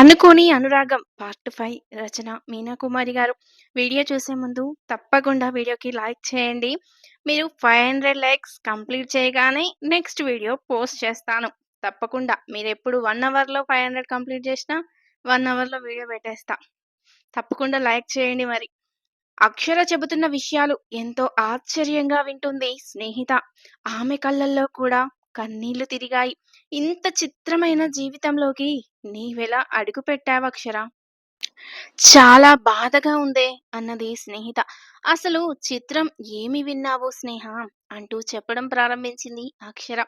అనుకోని అనురాగం part five రచన మీనాకుమారి గారు. వీడియో చూసే ముందు తప్పకుండా వీడియోకి లైక్ చేయండి. మీరు 500 లైక్స్ కంప్లీట్ చేయగానే నెక్స్ట్ వీడియో పోస్ట్ చేస్తాను. తప్పకుండా మీరెప్పుడు వన్ అవర్‌లో 500 కంప్లీట్ చేసినా వన్ అవర్‌లో వీడియో పెట్టేస్తా. తప్పకుండా లైక్ చేయండి మరి. అక్షర చెబుతున్న విషయాలు ఎంతో ఆశ్చర్యంగా వింటుంది స్నేహిత. ఆమె కళ్ళల్లో కూడా కన్నీళ్ళు తిరిగాయి. ఇంత చిత్రమైన జీవితంలోకి నీవెలా అడుగుపెట్టావక్షర? చాలా బాధగా ఉందే అన్నది స్నేహిత. అసలు చిత్రం ఏమి విన్నావు స్నేహ? అంటూ చెప్పడం ప్రారంభించింది అక్షర.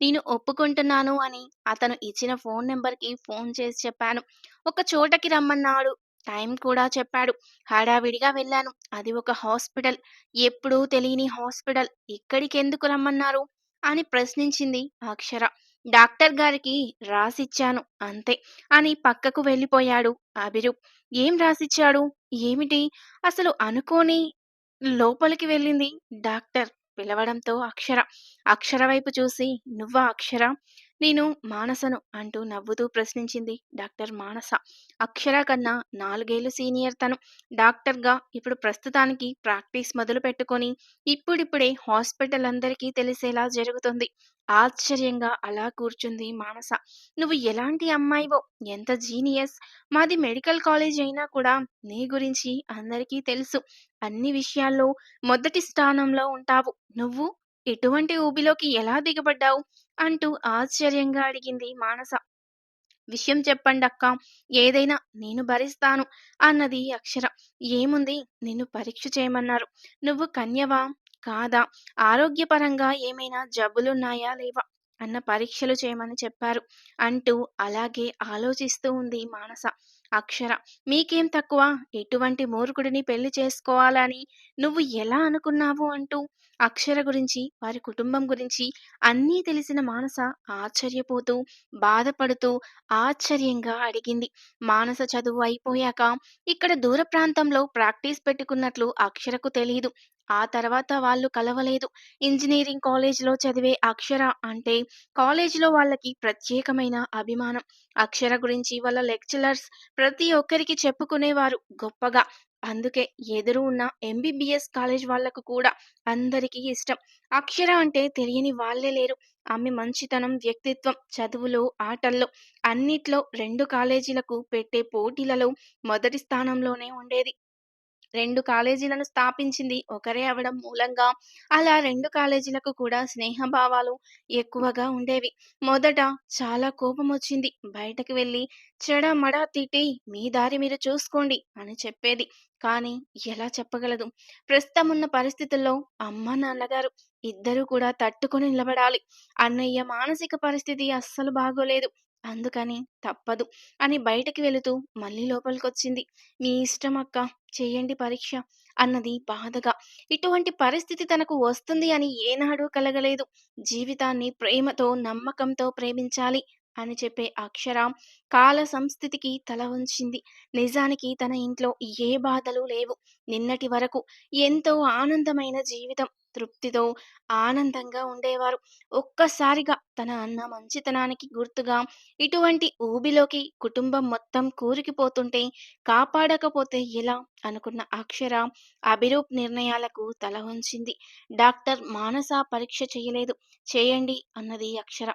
నేను ఒప్పుకుంటున్నాను అని అతను ఇచ్చిన ఫోన్ నెంబర్‌కి ఫోన్ చేసి చెప్పాను. ఒక చోటకి రమ్మన్నాడు. టైం కూడా చెప్పాడు. హడావిడిగా వెళ్ళాను. అది ఒక హాస్పిటల్. ఎప్పుడూ తెలియని హాస్పిటల్. ఇక్కడికెందుకు రమ్మన్నారు? అని ప్రశ్నించింది అక్షర. డాక్టర్ గారికి రాసిచ్చాను అంతే అని పక్కకు వెళ్ళిపోయాడు అభిరూప్. ఏం రాసిచ్చాడు? ఏమిటి? అసలు అనుకోని లోపలికి వెళ్ళింది డాక్టర్ పిలవడంతో అక్షర. అక్షర వైపు చూసి నువ్వా అక్షర? నేను మానసను అంటూ నవ్వుతూ ప్రశ్నించింది డాక్టర్ మానస. అక్షర కన్నా నాలుగేళ్ళు సీనియర్ తను. డాక్టర్‌గా ఇప్పుడు ప్రస్తుతానికి ప్రాక్టీస్ మొదలు పెట్టుకొని ఇప్పుడిప్పుడే హాస్పిటల్ అందరికీ తెలిసేలా జరుగుతుంది. ఆశ్చర్యంగా అలా కూర్చుంది మానస. నువ్వు ఎలాంటి అమ్మాయివో, ఎంత జీనియస్. మాది మెడికల్ కాలేజ్ అయినా కూడా నీ గురించి అందరికీ తెలుసు. అన్ని విషయాల్లో మొదటి స్థానంలో ఉంటావు. నువ్వు ఎటువంటి ఊబిలోకి ఎలా దిగబడ్డావు? అంటూ ఆశ్చర్యంగా అడిగింది మానస. విషయం చెప్పండక్కా. ఏదైనా నేను భరిస్తాను అన్నది అక్షర. ఏముంది నిన్ను పరీక్ష చేయమన్నారు. నువ్వు కన్యవా? కాదా? ఆరోగ్యపరంగా ఏమైనా జబ్బులున్నాయా లేవా? అన్న పరీక్షలు చేయమని చెప్పారు. అంటూ అలాగే ఆలోచిస్తూ ఉంది మానస. అక్షర. మీకేం తక్కువ? ఎటువంటి మూర్ఖుడిని పెళ్ళి చేసుకోవాలని నువ్వు ఎలా అనుకున్నావు? అంటూ అక్షర గురించి, వారి కుటుంబం గురించి అన్నీ తెలిసిన మానస ఆశ్చర్యపోతూ, బాధపడుతూ, ఆశ్చర్యంగా అడిగింది. మానస చదువు అయిపోయాక ఇక్కడ దూర ప్రాంతంలో ప్రాక్టీస్ పెట్టుకున్నట్లు అక్షరకు తెలియదు ఆ తర్వాత వాళ్ళు కలవలేదు. ఇంజనీరింగ్ కాలేజ్‌లో చదివే అక్షర అంటే కాలేజ్‌లో వాళ్ళకి ప్రత్యేకమైన అభిమానం. అక్షర గురించి వాళ్ళ లెక్చరర్స్ ప్రతి ఒక్కరికి చెప్పుకునేవారు గొప్పగా. అందుకే ఎదురు ఉన్న ఎంబీబీఎస్ కాలేజ్ వాళ్ళకు కూడా అందరికీ ఇష్టం. అక్షర అంటే తెలియని వాళ్ళే లేరు. ఆమె మంచితనం, వ్యక్తిత్వం, చదువులో, ఆటల్లో అన్నిట్లో రెండు కాలేజీలకు పెట్టే పోటీలలో మొదటి స్థానంలోనే ఉండేది. రెండు కాలేజీలను స్థాపించింది ఒకరే అవడం మూలంగా అలా రెండు కాలేజీలకు కూడా స్నేహభావాలు ఎక్కువగా ఉండేవి. మొదట చాలా కోపం వచ్చింది బయటకు వెళ్ళి చెడమడా తిట్టి మీ దారి మీరు చూసుకోండి అని చెప్పేది. కానీ ఎలా చెప్పగలదు? ప్రస్తుతం ఉన్న పరిస్థితుల్లో అమ్మ, నాన్నగారు ఇద్దరూ కూడా తట్టుకొని నిలబడాలి. అన్నయ్య మానసిక పరిస్థితి అస్సలు బాగోలేదు. అందుకని తప్పదు అని బయటకి వెళుతూ మళ్ళీ లోపలికొచ్చింది. మీ ఇష్టం అక్క చేయండి పరీక్ష అన్నది బాధగా. ఇటువంటి పరిస్థితి తనకు వస్తుంది అని ఏనాడూ కలగలేదు. జీవితాన్ని ప్రేమతో, నమ్మకంతో ప్రేమించాలి అని చెప్పే అక్షర కాల సంస్థితికి తల ఉంచింది నిజానికి తన ఇంట్లో ఏ బాధలు లేవు. నిన్నటి వరకు ఎంతో ఆనందమైన జీవితం. తృప్తితో, ఆనందంగా ఉండేవారు. ఒక్కసారిగా తన అన్న మంచితనానికి గుర్తుగా ఇటువంటి ఊబిలోకి కుటుంబం మొత్తం కూరుకుపోతుంటే కాపాడకపోతే ఎలా? అనుకున్న అక్షర అభిరూప్ నిర్ణయాలకు తల ఉంచింది డాక్టర్ మానస పరీక్ష చేయలేదు. చేయండి అన్నది అక్షర.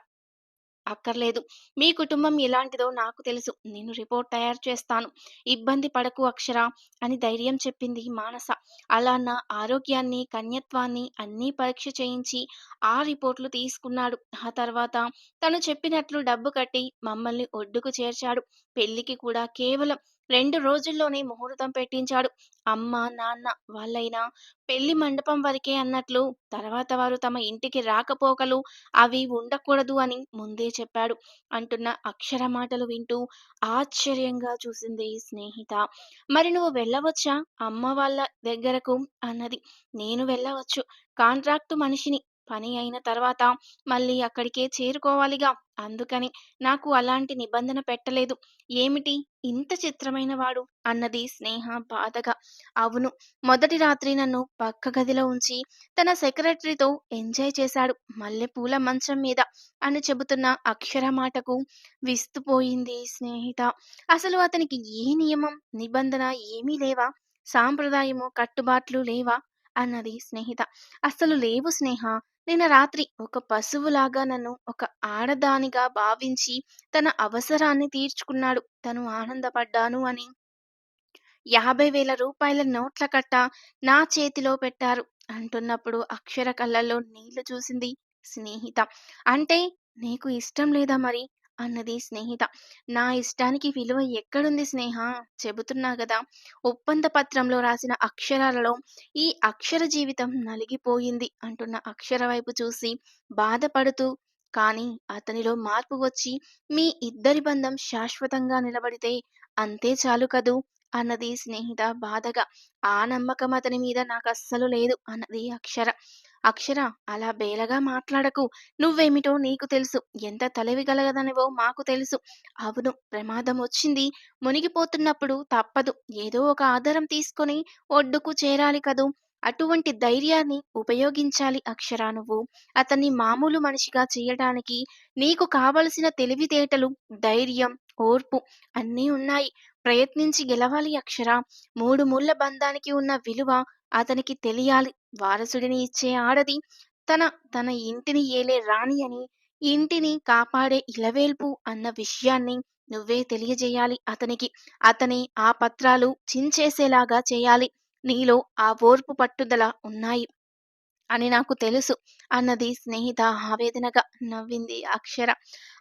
అక్కర్లేదు. మీ కుటుంబం ఎలాంటిదో నాకు తెలుసు. నేను రిపోర్ట్ తయారు చేస్తాను. ఇబ్బంది పడకు అక్షర అని ధైర్యం చెప్పింది మానస. అలా నా ఆరోగ్యాన్ని, కన్యత్వాన్ని అన్నీ పరీక్ష చేయించి ఆ రిపోర్ట్లు తీసుకున్నాడు. ఆ తర్వాత తను చెప్పినట్లు డబ్బు కట్టి మమ్మల్ని ఒడ్డుకు చేర్చాడు. పెళ్ళికి కూడా కేవలం రెండు రోజుల్లోనే ముహూర్తం పెట్టించాడు. అమ్మ, నాన్న వాళ్ళైనా పెళ్ళి మండపం వరకే అన్నట్లు తర్వాత వారు తమ ఇంటికి రాకపోకలు అవి ఉండకూడదు అని ముందే చెప్పాడు. అంటున్న అక్షర మాటలు వింటూ ఆశ్చర్యంగా చూసింది స్నేహిత. మరి నువ్వు వెళ్ళవచ్చా అమ్మ వాళ్ళ దగ్గరకు? అన్నది. నేను వెళ్ళవచ్చు. కాంట్రాక్టు మనిషిని. పని అయిన తర్వాత మళ్ళీ అక్కడికే చేరుకోవాలిగా. అందుకని నాకు అలాంటి నిబంధన పెట్టలేదు. ఏమిటి ఇంత చిత్రమైన వాడు? అన్నది స్నేహ బాధగా. అవును. మొదటి రాత్రి నన్ను పక్క గదిలో ఉంచి తన సెక్రటరీతో ఎంజాయ్ చేశాడు మల్లెపూల మంచం మీద అని చెబుతున్న అక్షర మాటకు విస్తుపోయింది స్నేహిత. అసలు అతనికి ఏ నియమం, నిబంధన ఏమీ లేవా? సాంప్రదాయము, కట్టుబాట్లు లేవా? అన్నది స్నేహిత. అస్సలు లేవు స్నేహ. నిన్న రాత్రి ఒక పశువులాగా నన్ను ఒక ఆడదానిగా భావించి తన అవసరాన్ని తీర్చుకున్నాడు. తను ఆనందపడ్డాను అని యాభై వేల రూపాయల నోట్ల కట్ట నా చేతిలో పెట్టారు అంటున్నప్పుడు అక్షర కళ్ళల్లో నీళ్ళు చూసింది స్నేహిత. అంటే నీకు ఇష్టం లేదా మరి? అన్నది స్నేహిత. నా ఇష్టానికి విలువ ఎక్కడుంది స్నేహ? చెబుతున్నా గదా! ఒప్పంద పత్రంలో రాసిన అక్షరాలలో ఈ అక్షర జీవితం నలిగిపోయింది అంటున్న అక్షర వైపు చూసి బాధపడుతూ కానీ అతనిలో మార్పు వచ్చి మీ ఇద్దరి బంధం శాశ్వతంగా నిలబడితే అంతే చాలు కదూ! అన్నది స్నేహిత బాధగా. ఆ నమ్మకం అతని మీద నాకు అస్సలు లేదు అన్నది అక్షర. అక్షర అలా బేలగా మాట్లాడకు. నువ్వేమిటో నీకు తెలుసు. ఎంత తలవిగలగదనివో మాకు తెలుసు. అవును ప్రమాదం వచ్చింది. మునిగిపోతున్నప్పుడు తప్పదు. ఏదో ఒక ఆధారం తీసుకొని ఒడ్డుకు చేరాలి కదూ! అటువంటి ధైర్యాన్ని ఉపయోగించాలి అక్షర నువ్వు. అతన్ని మామూలు మనిషిగా చేయడానికి నీకు కావలసిన తెలివితేటలు, ధైర్యం, ఓర్పు అన్నీ ఉన్నాయి. ప్రయత్నించి గెలవాలి అక్షర. మూడు ముళ్ళ బంధానికి ఉన్న విలువ అతనికి తెలియాలి. వారసుడిని ఇచ్చే ఆడది తన తన ఇంటిని ఏలే రాణి అని, ఇంటిని కాపాడే ఇలవేల్పు అన్న విషయాన్ని నువ్వే తెలియజేయాలి అతనికి. అతని ఆ పత్రాలు చించేసేలాగా చేయాలి. నీలో ఆ ఓర్పు పట్టుదల ఉన్నాయి అని నాకు తెలుసు అన్నది స్నేహిత ఆవేదనగా. నవ్వింది అక్షర.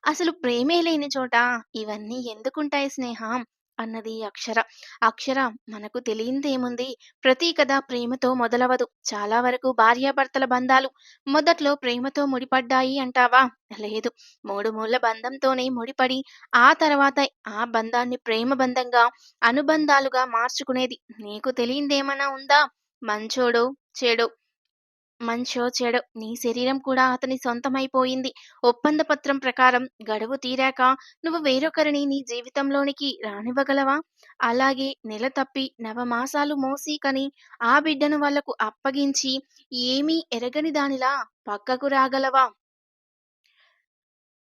అసలు ప్రేమే లేని చోట ఇవన్నీ ఎందుకుంటాయి స్నేహం అన్నది అక్షర. అక్షర మనకు తెలియందేముంది? ప్రతి కథ ప్రేమతో మొదలవదు. చాలా వరకు భార్యాభర్తల బంధాలు మొదట్లో ప్రేమతో ముడిపడ్డాయి అంటావా? లేదు. మూడు మూల బంధంతోనే ముడిపడి ఆ తర్వాత ఆ బంధాన్ని ప్రేమ బంధంగా, అనుబంధాలుగా మార్చుకునేది. నీకు తెలియందేమన్నా ఉందా? మంచోడో, చెడో మంచో చెడో నీ శరీరం కూడా అతని సొంతమైపోయింది. ఒప్పంద పత్రం ప్రకారం గడువు తీరాక నువ్వు వేరొకరిని నీ జీవితంలోనికి రానివ్వగలవా? అలాగే నెల తప్పి నవమాసాలు మోసి కని ఆ బిడ్డను వాళ్ళకు అప్పగించి ఏమీ ఎరగని దానిలా పక్కకు రాగలవా?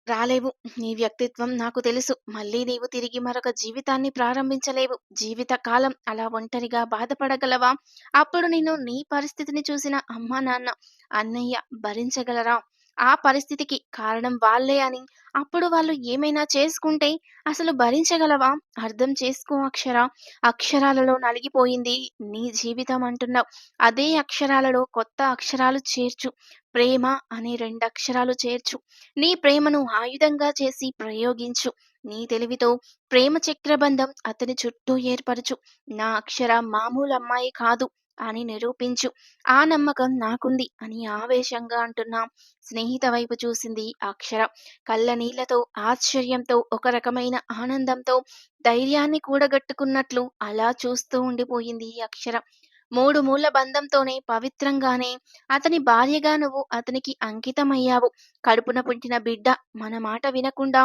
రాలేవు. నీ వ్యక్తిత్వం నాకు తెలుసు. మళ్ళీ నీవు తిరిగి మరొక జీవితాన్ని ప్రారంభించలేవు. జీవితకాలం అలా ఒంటరిగా బాధపడగలవా? అప్పుడు నేను నీ పరిస్థితిని చూసిన అమ్మా నాన్న, అన్నయ్య భరించగలరా? ఆ పరిస్థితికి కారణం వాళ్ళే అని అప్పుడు వాళ్ళు ఏమైనా చేసుకుంటే అసలు భరించగలవా? అర్థం చేసుకో అక్షర. అక్షరాలలో నలిగిపోయింది నీ జీవితం అంటున్నావు. అదే అక్షరాలలో కొత్త అక్షరాలు చేర్చు. ప్రేమ అనే రెండక్షరాలు చేర్చు. నీ ప్రేమను ఆయుధంగా చేసి ప్రయోగించు. నీ తెలివితో ప్రేమ చక్రబంధం అతని చుట్టూ ఏర్పరచు. నా అక్షర మామూలు అమ్మాయి కాదు అని నిరూపించు. ఆ నమ్మకం నాకుంది అని ఆవేశంగా అంటున్నాం స్నేహిత వైపు చూసింది అక్షర. కళ్ళ నీళ్ళతో, ఆశ్చర్యంతో, ఒక రకమైన ఆనందంతో, ధైర్యాన్ని కూడగట్టుకున్నట్లు అలా చూస్తూ ఉండిపోయింది అక్షర. మూడు మూల బంధంతోనే పవిత్రంగానే అతని భార్యగా నువ్వు అతనికి అంకితమయ్యావు. కడుపున పుట్టిన బిడ్డ మన మాట వినకుండా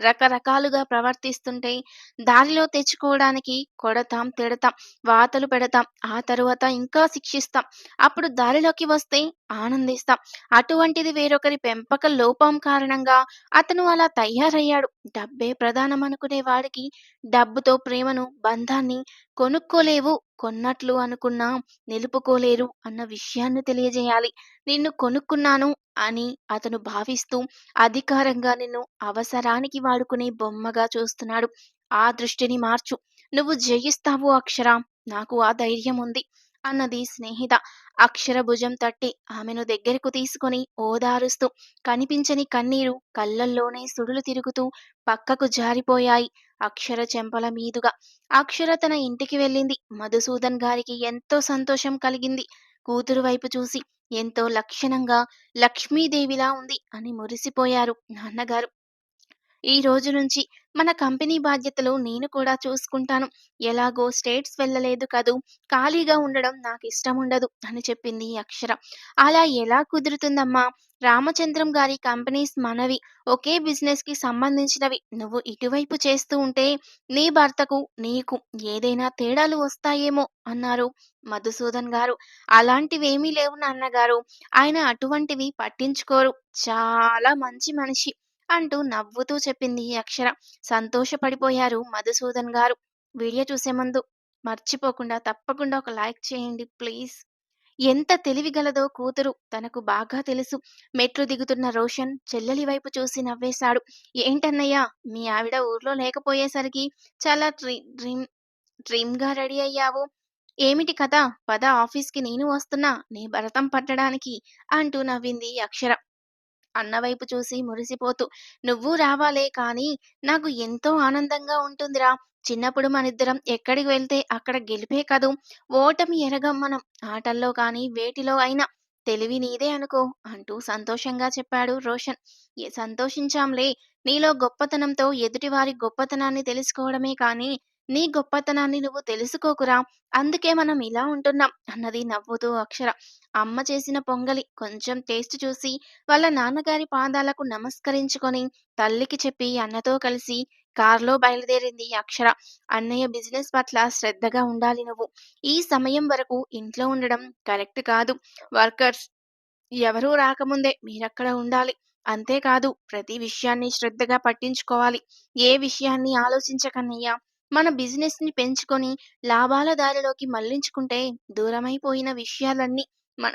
రకరకాలుగా ప్రవర్తిస్తుంటాయి దారిలో తెచ్చుకోవడానికి కొడతాం, తిడతాం, వాతలు పెడతాం. ఆ తరువాత ఇంకా శిక్షిస్తాం. అప్పుడు దారిలోకి వస్తే ఆనందిస్తాం. అటువంటిది వేరొకరి పెంపక లోపం కారణంగా అతను అలా తయారయ్యాడు. డబ్బే ప్రధానం అనుకునే వాడికి డబ్బుతో ప్రేమను, బంధాన్ని కొనుక్కోలేవు. కొన్నట్లు అనుకున్నా నిలుపుకోలేరు అన్న విషయాన్ని తెలియజేయాలి. నిన్ను కొనుక్కున్నాను అని అతను భావిస్తూ అధికారంగా నిన్ను అవసరానికి వాడుకునే బొమ్మగా చూస్తున్నాడు. ఆ దృష్టిని మార్చు. నువ్వు జయిస్తావు అక్షర. నాకు ఆ ధైర్యం ఉంది అన్నది స్నేహిత. అక్షర భుజం తట్టి ఆమెను దగ్గరకు తీసుకొని ఓదారుస్తూ కనిపించని కన్నీరు కళ్ళల్లోనే సుడులు తిరుగుతూ పక్కకు జారిపోయాయి అక్షర చెంపల మీదుగా. అక్షర తన ఇంటికి వెళ్ళింది. మధుసూదన్ గారికి ఎంతో సంతోషం కలిగింది. కూతురు వైపు చూసి ఎంతో లక్షణంగా లక్ష్మీదేవిలా ఉంది అని మురిసిపోయారు నాన్నగారు. ఈ రోజు నుంచి మన కంపెనీ బాధ్యతలు నేను కూడా చూసుకుంటాను. ఎలాగో స్టేట్స్ వెళ్ళలేదు కదూ! ఖాళీగా ఉండడం నాకు ఇష్టం ఉండదు అని చెప్పింది అక్షర. "అలా ఎలా కుదురుతుందమ్మా? రామచంద్రం గారి కంపెనీస్ మనవి. ఒకే బిజినెస్కి సంబంధించినవి. నువ్వు ఇటువైపు చేస్తూ ఉంటే నీ భర్తకు, నీకు ఏదైనా తేడాలు వస్తాయేమో" అన్నారు మధుసూదన్ గారు. "అలాంటివేమీ లేవు నాన్నగారు ఆయన అటువంటివి పట్టించుకోరు. చాలా మంచి మనిషి" అంటూ నవ్వుతూ చెప్పింది అక్షర. సంతోషపడిపోయారు మధుసూదన్ గారు. వీడియో చూసే ముందు మర్చిపోకుండా తప్పకుండా ఒక లైక్ చేయండి ప్లీజ్. ఎంత తెలివిగలదో కూతురు తనకు బాగా తెలుసు. మెట్లు దిగుతున్న రోషన్ చెల్లెలి వైపు చూసి నవ్వేశాడు. "ఏంటన్నయ్యా మీ ఆవిడ ఊర్లో లేకపోయేసరికి చాలా ట్రి డ్రీమ్ డ్రీమ్‌గా రెడీ అయ్యావు. ఏమిటి కథ? పద ఆఫీస్‌కి నేను వస్తున్నా నీ భరతం పట్టడానికి" అంటూ నవ్వింది అక్షర. అన్నవైపు చూసి మురిసిపోతూ నువ్వు రావాలే కానీ నాకు ఎంతో ఆనందంగా ఉంటుందిరా! చిన్నప్పుడు మనిద్దరం ఎక్కడికి వెళ్తే అక్కడ గెలిపే కదూ! ఓటమి ఎరగం మనం. ఆటల్లో కానీ వేటిలో అయినా. తెలివి నీదే అనుకో" అంటూ సంతోషంగా చెప్పాడు రోషన్. సంతోషించాంలే. నీలో గొప్పతనంతో ఎదుటివారి గొప్పతనాన్ని తెలుసుకోవడమే కానీ నీ గొప్పతనాన్ని నువ్వు తెలుసుకోకురా! అందుకే మనం ఇలా ఉంటున్నాం" అన్నది నవ్వుతూ అక్షర. అమ్మ చేసిన పొంగలి కొంచెం టేస్ట్ చూసి వాళ్ళ నాన్నగారి పాదాలకు నమస్కరించుకొని తల్లికి చెప్పి అన్నతో కలిసి కార్‌లో బయలుదేరింది అక్షర. "అన్నయ్య బిజినెస్ పట్ల శ్రద్ధగా ఉండాలి నువ్వు. ఈ సమయం వరకు ఇంట్లో ఉండడం కరెక్ట్ కాదు. వర్కర్స్ ఎవరూ రాకముందే మీరక్కడ ఉండాలి. అంతేకాదు ప్రతి విషయాన్ని శ్రద్ధగా పట్టించుకోవాలి. ఏ విషయాన్ని ఆలోచించకన్నయ్యా. మన బిజినెస్‌ని పెంచుకొని లాభాల దారిలోకి మళ్ళించుకుంటే దూరమైపోయిన విషయాలన్నీ మన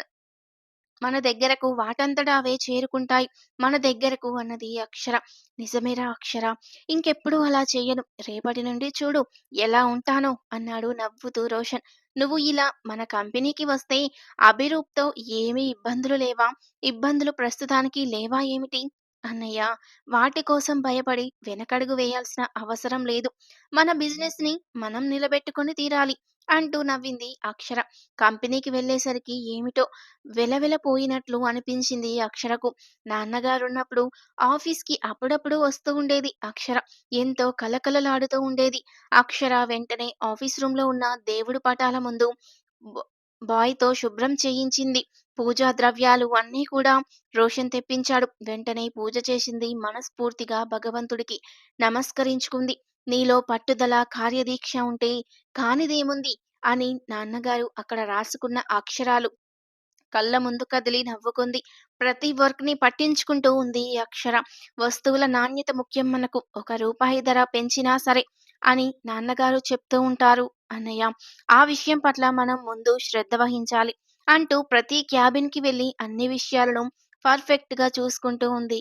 మన దగ్గరకు వాటంతట అవే చేరుకుంటాయి మన దగ్గరకు" అన్నది అక్షర. "నిజమేరా అక్షర! ఇంకెప్పుడూ అలా చెయ్యను. రేపటి నుండి చూడు ఎలా ఉంటానో" అన్నాడు నవ్వుతూ రోషన్. "నువ్వు ఇలా మన కంపెనీకి వస్తే అభిరూప్‌తో ఏమీ ఇబ్బందులు లేవా? ఇబ్బందులు ప్రస్తుతానికి లేవా ఏమిటి? అన్నయ్య వాటి కోసం భయపడి వెనకడుగు వేయాల్సిన అవసరం లేదు. మన బిజినెస్‌ని మనం నిలబెట్టుకొని తీరాలి" అంటూ నవ్వింది అక్షర. కంపెనీకి వెళ్ళేసరికి ఏమిటో వెలవెలపోయినట్లు అనిపించింది అక్షరకు. నాన్నగారున్నప్పుడు ఆఫీస్‌కి అప్పుడప్పుడు వస్తూ ఉండేది అక్షర. ఎంతో కళకళలాడుతూ ఉండేది. అక్షర వెంటనే ఆఫీస్ రూమ్‌లో ఉన్న దేవుడి పటాల ముందు బాయ్‌తో శుభ్రం చేయించింది. పూజా ద్రవ్యాలు అన్నీ కూడా రోషన్ తెప్పించాడు. వెంటనే పూజ చేసింది మనస్ఫూర్తిగా భగవంతుడికి. నమస్కరించుకుంది. "నీలో పట్టుదల, కార్యదీక్ష ఉంటే కానిదేముంది" అని నాన్నగారు అక్కడ రాసుకున్న అక్షరాలు కళ్ళ ముందు కదిలి నవ్వుకుంది. ప్రతి వర్క్ని పట్టించుకుంటూ ఉంది అక్షర. "వస్తువుల నాణ్యత ముఖ్యం మనకు. ఒక రూపాయి ధర పెంచినా సరే" అని నాన్నగారు చెప్తూ ఉంటారు అన్నయ్య. "ఆ విషయం పట్ల మనం ముందు శ్రద్ధ వహించాలి" అంటూ ప్రతి క్యాబిన్‌కి వెళ్ళి అన్ని విషయాలను పర్ఫెక్ట్‌గా చూసుకుంటూ ఉంది.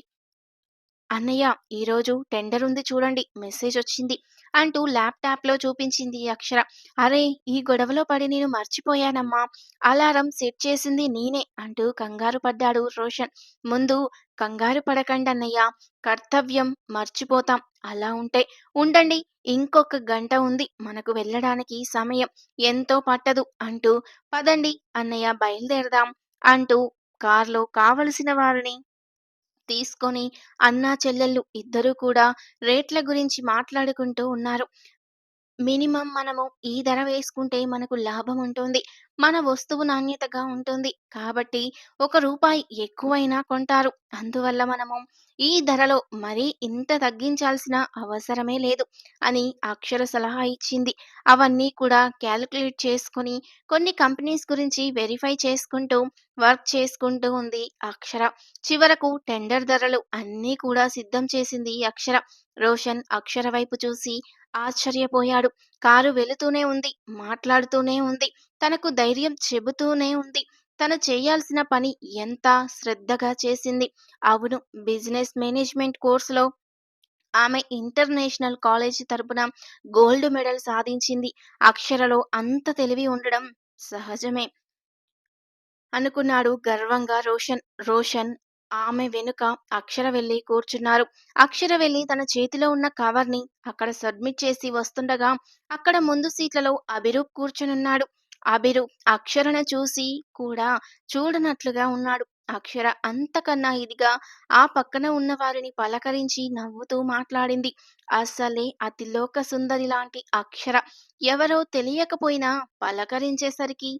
"అన్నయ్య ఈరోజు టెండర్ ఉంది చూడండి మెసేజ్ వచ్చింది అంటూ ల్యాప్‌టాప్‌లో చూపించింది అక్షర. "అరే ఈ గొడవలో పడి నేను మర్చిపోయానమ్మా. అలారం సెట్ చేసింది నేనే" అంటూ కంగారు పడ్డాడు రోషన్. "ముందు కంగారు పడకండన్నయ్య. కర్తవ్యం మర్చిపోతాం అలా ఉంటే. ఉండండి ఇంకొక గంట ఉంది మనకు వెళ్ళడానికి సమయం. ఎంతో పట్టదు" అంటూ "పదండి అన్నయ్య బయలుదేరదాం" అంటూ కారులో కావలసిన వారిని తీసుకొని అన్నా చెల్లెళ్ళు ఇద్దరూ కూడా రేట్ల గురించి మాట్లాడుకుంటూ ఉన్నారు. మినిమం మనము ఈ ధర వేసుకుంటే మనకు లాభం ఉంటుంది. మన వస్తువు నాణ్యతగా ఉంటుంది. కాబట్టి ఒక రూపాయి ఎక్కువైనా కొంటారు. అందువల్ల మనము ఈ ధరలో మరీ ఇంత తగ్గించాల్సిన అవసరమే లేదు" అని అక్షర సలహా ఇచ్చింది. అవన్నీ కూడా క్యాలిక్యులేట్ చేసుకొని కొన్ని కంపెనీస్ గురించి వెరిఫై చేసుకుంటూ వర్క్ చేసుకుంటూ ఉంది అక్షర. చివరకు టెండర్ ధరలు అన్నీ కూడా సిద్ధం చేసింది అక్షర. రోషన్ అక్షర వైపు చూసి ఆశ్చర్యపోయాడు. కారు వెళుతూనే ఉంది. మాట్లాడుతూనే ఉంది. తనకు ధైర్యం చెబుతూనే ఉంది. తను చేయాల్సిన పని ఎంత శ్రద్ధగా చేసింది. అవును బిజినెస్ మేనేజ్మెంట్ కోర్సులో ఆమె ఇంటర్నేషనల్ కాలేజీ తరపున గోల్డ్ మెడల్ సాధించింది. అక్షరలో అంత తెలివి ఉండడం సహజమే. అనుకున్నాడు గర్వంగా రోషన్. రోషన్ ఆమె వెనుక అక్షర వెళ్ళి కూర్చున్నారు. అక్షర వెళ్ళి తన చేతిలో ఉన్న కవర్‌ని అక్కడ సబ్మిట్ చేసి వస్తుండగా అక్కడ ముందు సీట్లలో అభిరూప్ కూర్చునున్నాడు. అబిరు అక్షరణ చూసి కూడా చూడనట్లుగా ఉన్నాడు. అక్షర అంతకన్నా ఇదిగా ఆ పక్కన ఉన్న వారిని పలకరించి నవ్వుతూ మాట్లాడింది. అస్సలే అతిలోక సుందరి లాంటి అక్షర ఎవరో తెలియకపోయినా పలకరించేసరికి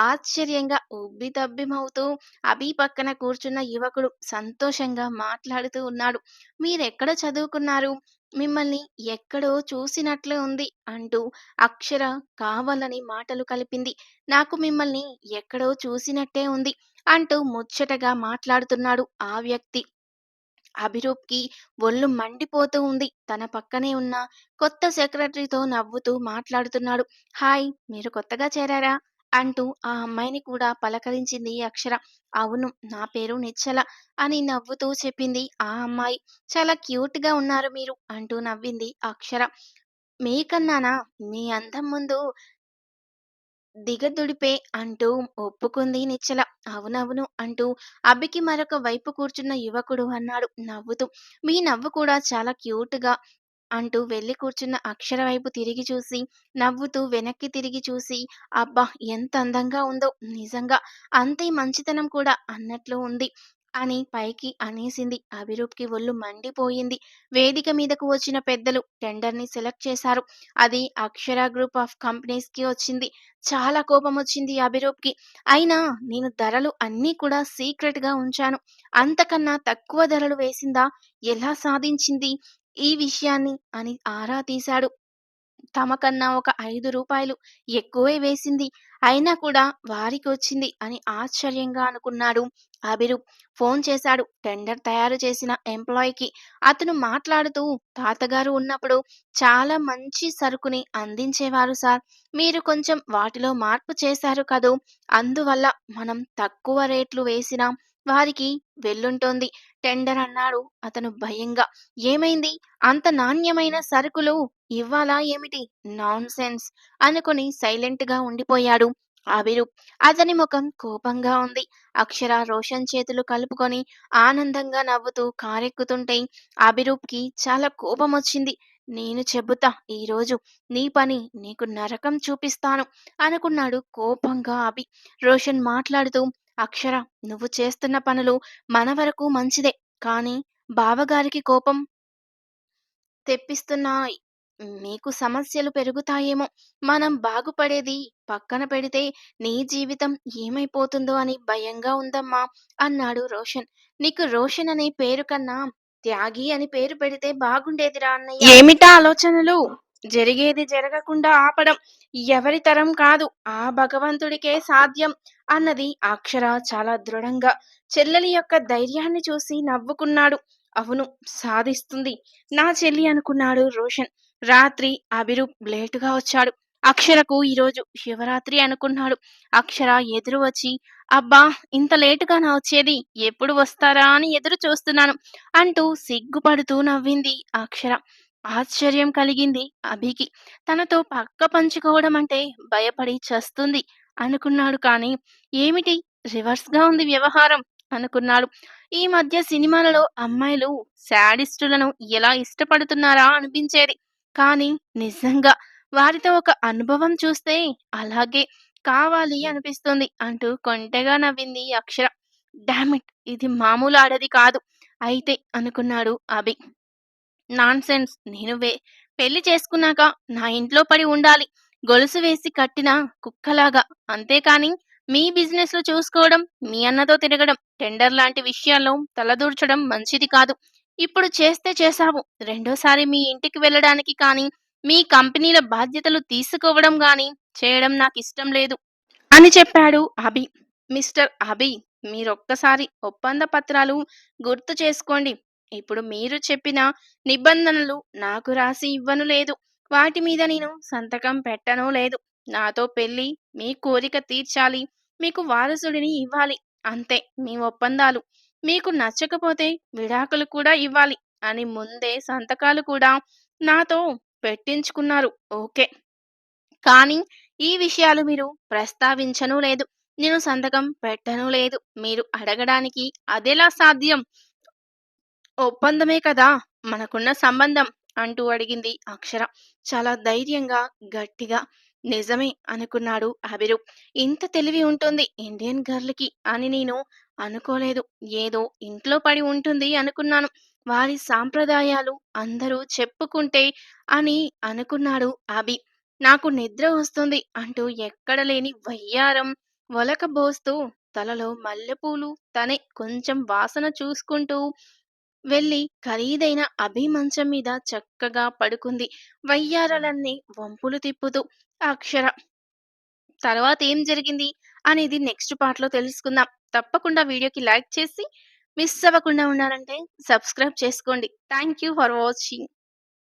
ఆశ్చర్యంగా ఉబ్బితబ్బిమవుతూ అభి పక్కన కూర్చున్న యువకుడు సంతోషంగా మాట్లాడుతూ ఉన్నాడు. మీరెక్కడ చదువుకున్నారు? మిమ్మల్ని ఎక్కడో చూసినట్లే ఉంది అంటూ అక్షర కావాలని మాటలు కలిపింది. నాకు మిమ్మల్ని ఎక్కడో చూసినట్టే ఉంది అంటూ ముచ్చటగా మాట్లాడుతున్నాడు ఆ వ్యక్తి. అభిరూప్‌కి ఒళ్ళు మండిపోతూ ఉంది. తన పక్కనే ఉన్న కొత్త సెక్రటరీతో నవ్వుతూ మాట్లాడుతున్నాడు. హాయ్! మీరు కొత్తగా చేరారా? అంటూ ఆ అమ్మాయిని కూడా పలకరించింది అక్షర. అవును. నా పేరు నిశ్చల అని నవ్వుతూ చెప్పింది ఆ అమ్మాయి. చాలా క్యూట్‌గా ఉన్నారు మీరు అంటూ నవ్వింది అక్షర. మీకన్నానా? మీ అందం ముందు దిగదుడిపే అంటూ ఒప్పుకుంది నిశ్చల. అవునవును అంటూ అబ్బికి మరొక వైపు కూర్చున్న యువకుడు అన్నాడు నవ్వుతూ. మీ నవ్వు కూడా చాలా క్యూట్‌గా అంటూ వెళ్ళి కూర్చున్న అక్షర వైపు తిరిగి చూసి, నవ్వుతూ వెనక్కి తిరిగి చూసి, అబ్బా! ఎంత అందంగా ఉందో నిజంగా అంతే మంచితనం కూడా అన్నట్లు ఉంది అని పైకి అనేసింది. అభిరూప్‌కి ఒళ్ళు మండిపోయింది. వేదిక మీదకు వచ్చిన పెద్దలు టెండర్‌ని సెలెక్ట్ చేశారు. అది అక్షర గ్రూప్ ఆఫ్ కంపెనీస్‌కి వచ్చింది. చాలా కోపం వచ్చింది అభిరూప్‌కి. అయినా నేను ధరలు అన్నీ కూడా సీక్రెట్‌గా ఉంచాను. అంతకన్నా తక్కువ ధరలు వేసిందా? ఎలా సాధించింది ఈ విషయాన్ని అని ఆరా తీశాడు. తమకన్నా ఒక ఐదు రూపాయలు ఎక్కువే వేసింది. అయినా కూడా వారికి వచ్చింది అని ఆశ్చర్యంగా అనుకున్నాడు అభిరు ఫోన్ చేశాడు టెండర్ తయారు చేసిన ఎంప్లాయీకి. అతను మాట్లాడుతూ తాతగారు ఉన్నప్పుడు చాలా మంచి సరుకుని అందించేవారు సార్. మీరు కొంచెం వాటిలో మార్పు చేశారు కదూ! అందువల్ల మనం తక్కువ రేట్లు వేసినా వారికి వెళ్ళుంటోంది టెండర్ అన్నాడు అతను భయంగా. ఏమైంది? అంత నాణ్యమైన సరుకులు ఇవ్వాలా ఏమిటి? నాన్‌సెన్స్ అనుకుని సైలెంట్‌గా ఉండిపోయాడు అభిరూప్. అతని ముఖం కోపంగా ఉంది. అక్షర రోషన్ చేతులు కలుపుకొని ఆనందంగా నవ్వుతూ కారెక్కుతుంటే అభిరూప్‌కి చాలా కోపం వచ్చింది నేను చెబుతా ఈరోజు నీ పని నీకు నరకం చూపిస్తాను అనుకున్నాడు కోపంగా అభి. రోషన్ మాట్లాడుతూ అక్షర నువ్వు చేస్తున్న పనులు మన వరకు మంచిదే. కానీ బావగారికి కోపం తెప్పిస్తున్నాయి. మీకు సమస్యలు పెరుగుతాయేమో! మనం బాగుపడేది పక్కన పెడితే నీ జీవితం ఏమైపోతుందో అని భయంగా ఉందమ్మా! అన్నాడు రోషన్. నీకు రోషన్ అనే పేరు కన్నా త్యాగి అని పేరు పెడితే బాగుండేదిరా అన్నయ్య. ఏమిటా ఆలోచనలు? జరిగేది జరగకుండా ఆపడం ఎవరి తరం కాదు. ఆ భగవంతుడికే సాధ్యం అన్నది అక్షర చాలా దృఢంగా. చెల్లెలి యొక్క ధైర్యాన్ని చూసి నవ్వుకున్నాడు. అవును సాధిస్తుంది నా చెల్లి అనుకున్నాడు రోషన్. రాత్రి అభిరూప్ లేటుగా వచ్చాడు. అక్షరకు ఈరోజు శివరాత్రి అనుకున్నాడు. అక్షర ఎదురు వచ్చి అబ్బా! ఇంత లేటుగా నా వచ్చేది? ఎప్పుడు వస్తారా అని ఎదురు చూస్తున్నాను అంటూ సిగ్గుపడుతూ నవ్వింది అక్షర. ఆశ్చర్యం కలిగింది అభికి. తనతో పక్క పంచుకోవడం అంటే భయపడి చస్తుంది అనుకున్నాడు కానీ ఏమిటి రివర్స్‌గా ఉంది వ్యవహారం అనుకున్నాడు. ఈ మధ్య సినిమాలలో అమ్మాయిలు శాడిస్టులను ఎలా ఇష్టపడుతున్నారా అనిపించేది. కానీ నిజంగా వారితో ఒక అనుభవం చూస్తే అలాగే కావాలి అనిపిస్తుంది అంటూ కొంటెగా నవ్వింది అక్షర. డామిట్ ఇది మామూలు ఆడది కాదు అయితే అనుకున్నాడు అభి. నాన్‌సెన్స్ నేను వే పెళ్ళి చేసుకున్నాక నా ఇంట్లో పడి ఉండాలి. గొలుసు వేసి కట్టిన కుక్కలాగా. అంతేకాని మీ బిజినెస్లో చూసుకోవడం, మీ అన్నతో తిరగడం, టెండర్ లాంటి విషయాల్లో తలదూర్చడం మంచిది కాదు. ఇప్పుడు చేస్తే చేశావు. రెండోసారి మీ ఇంటికి వెళ్ళడానికి కానీ, మీ కంపెనీల బాధ్యతలు తీసుకోవడం కానీ చేయడం నాకు ఇష్టం లేదు అని చెప్పాడు అభి. మిస్టర్ అభి మీరొక్కసారి ఒప్పంద పత్రాలు గుర్తు చేసుకోండి. ఇప్పుడు మీరు చెప్పిన నిబంధనలు నాకు రాసి ఇవ్వను లేదు. వాటి మీద నేను సంతకం పెట్టను లేదు. నాతో పెళ్ళి మీ కోరిక తీర్చాలి, మీకు వారసుడిని ఇవ్వాలి. అంతే మీ ఒప్పందాలు. మీకు నచ్చకపోతే విడాకులు కూడా ఇవ్వాలి అని ముందే సంతకాలు కూడా నాతో పెట్టించుకున్నారు. ఓకే. కానీ ఈ విషయాలు మీరు ప్రస్తావించను లేదు. నేను సంతకం పెట్టను లేదు. మీరు అడగడానికి అదెలా సాధ్యం? ఒప్పందమే కదా మనకున్న సంబంధం అంటూ అడిగింది అక్షర. చాలా ధైర్యంగా, గట్టిగా. నిజమే అనుకున్నాడు అభిరు ఇంత తెలివి ఉంటుంది ఇండియన్ గర్ల్‌కి అని నేను అనుకోలేదు. ఏదో ఇంట్లో పడి ఉంటుంది అనుకున్నాను. వారి సాంప్రదాయాలు అందరూ చెప్పుకుంటే అని అనుకున్నాడు అభి. నాకు నిద్ర వస్తుంది అంటూ ఎక్కడ లేని వయ్యారం ఒలకబోస్తూ తలలో మల్లెపూలు తనే కొంచెం వాసన చూసుకుంటూ వెళ్ళి ఖరీదైన అభి మంచం మీద చక్కగా పడుకుంది. వయ్యారాలన్నీ వంపులు తిప్పుతూ. అక్షర. తర్వాత ఏం జరిగింది అనేది నెక్స్ట్ పార్ట్‌లో తెలుసుకుందాం. తప్పకుండా వీడియోకి లైక్ చేసి మిస్ అవ్వకుండా ఉన్నారంటే సబ్స్క్రైబ్ చేసుకోండి. Thank you for watching.